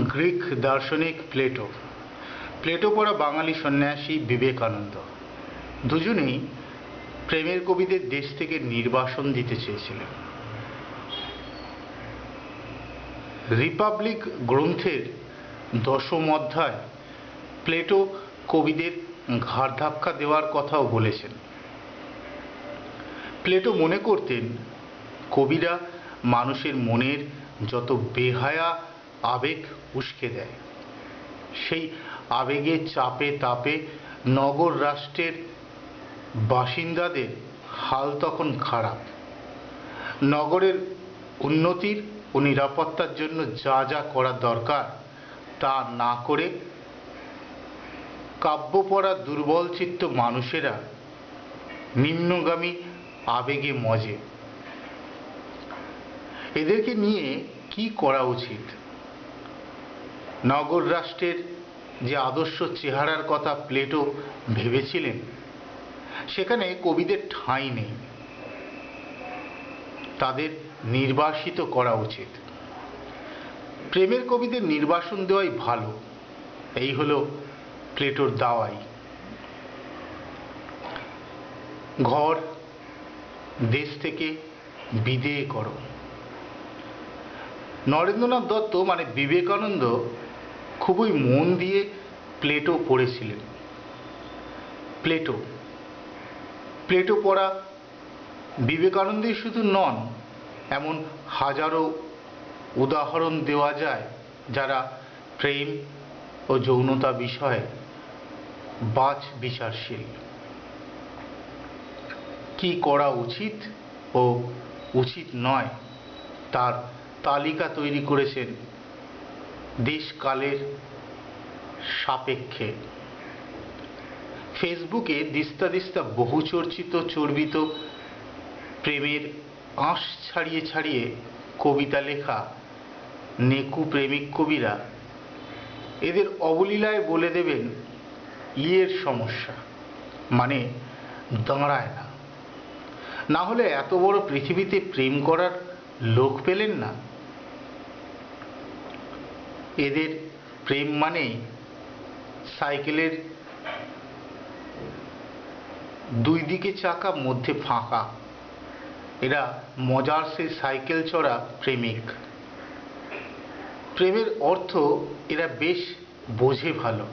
Greek দার্শনিক Plato. Plato পড়া বাঙালি সন্ন্যাসী বিবেকানন্দ। দুজনেই প্রেমের কবিদের দেশ থেকে নির্বাসন দিতে চেয়েছিলেন। রিপাবলিক গ্রন্থের দশম অধ্যায় প্লেটো কবিদের ঘাড় ধাক্কা দেওয়ার কথাও বলেছেন। প্লেটো মনে করতেন, কবিরা মানুষের মনের যত বেহায়া আবেগ উস্কে দেয়। সেই আবেগে চাপে তাপে নগর রাষ্ট্রের বাসিন্দাদের হাল তখন খারাপ। নগরের উন্নতির ও নিরাপত্তার জন্য যা যা করা দরকার তা না করে কাব্য পড়া দুর্বল চিত্ত মানুষেরা নিম্নগামী আবেগে মজে। এদেরকে নিয়ে কি করা উচিত? নগর রাষ্ট্রের যে আদর্শ চেহারার কথা প্লেটো ভেবেছিলেন, সেখানে কবিদের ঠাঁই নেই। তাদের নির্বাসিত করা উচিত। প্রেমের কবিদের নির্বাসন দেওয়াই ভালো। এই হলো প্লেটোর দাওয়াই। ঘর দেশ থেকে বিদেয় করো। নরেন্দ্রনাথ দত্ত মানে বিবেকানন্দ খুবই মন দিয়ে প্লেটো পড়েছিলেন। প্লেটো। প্লেটো পড়া বিবেকানন্দই শুধু নন, এমন হাজারো উদাহরণ দেওয়া যায় যারা প্রেম ও যৌনতা বিষয়ে বাচ বিচারশীল। কি করা উচিত ও উচিত নয়, তার তালিকা তৈরি করেছেন দেশকালের সাপেক্ষে। ফেসবুকে দিস্তা দিস্তা বহু চর্চিত চর্বিত, প্রেমের আঁশ ছাড়িয়ে ছাড়িয়ে কবিতা লেখা নেকু প্রেমিক কবিরা, এদের অবলীলায় বলে দেবেন, ইয়ের সমস্যা মানে দাঁড়ায় না। না হলে এত বড় পৃথিবীতে প্রেম করার লোক পেলেন না। এদের প্রেম মানেই সাইকেলের দুই দিকে চাকা, মধ্যে ফাঁকা। এরা মজার সেই সাইকেল চড়া প্রেমিক। প্রেমের অর্থ এরা বেশ বোঝে ভালো।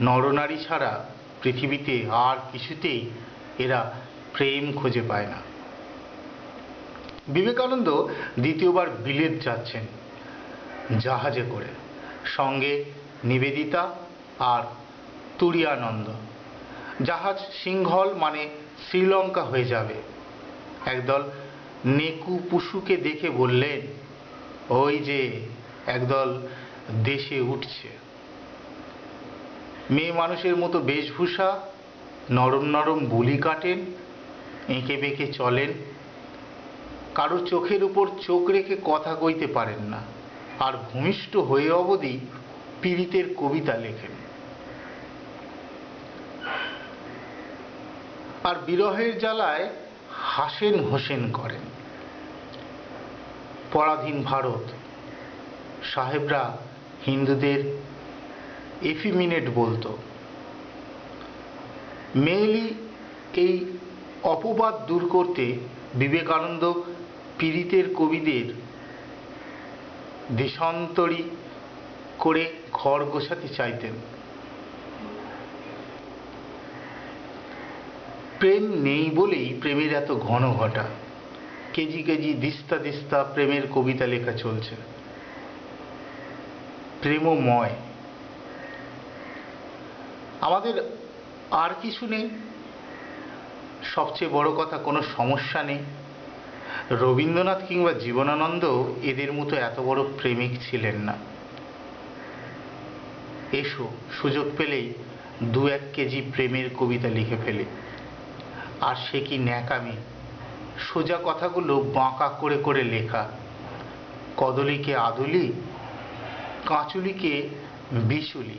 নরনারী ছাড়া পৃথিবীতে আর কিছুতেই এরা প্রেম খুঁজে পায় না। বিবেকানন্দ দ্বিতীয়বার বিলেত যাচ্ছেন। জাহাজে করে। সঙ্গে নিবেদিতা আর তুরিয়ানন্দ। জাহাজ সিংহল মানে শ্রীলঙ্কা হয়ে যাবে। একদল নেকু পুশুকে দেখে বললেন, ওই যে একদল দেশে উঠছে। মেয়ে মানুষের মতো বেশভূষা, নরম নরম বুলি কাটেন, এঁকে বেঁকে চলেন। কারও চোখের উপর চোখ রেখে কথা কইতে পারেন না। আর ভূমিষ্ঠ হয়ে অবধি পীড়িতের কবিতা লেখেন। আর বিরহের জ্বালায় হাসেন হোসেন করেন। পরাধীন ভারত, সাহেবরা হিন্দুদের এফিমিনেট বলতো। মেইলি এই অপবাদ দূর করতে বিবেকানন্দ পীড়িতের কবিদের দেশান্তরী করে ঘর গোছাতে চাইতেন। প্রেম নেই বলেই প্রেমের এত ঘন ঘটা। কেজি কেজি দিস্তা দিস্তা প্রেমের কবিতা লেখা চলছে। প্রেমময়। আমাদের আর কিছু নেই। সবচেয়ে বড় কথা কোনো সমস্যা নেই। রবীন্দ্রনাথ কিংবা জীবনানন্দ এদের মতো এত বড় প্রেমিক ছিলেন না। এসো, সুযোগ পেলেই দু এক কেজি প্রেমের কবিতা লিখে ফেলে। আর সে কি ন্যাকামি? সোজা কথাগুলো বাঁকা করে করে লেখা। কদলীকে আদুলি, কাঁচুলিকে বিচুলি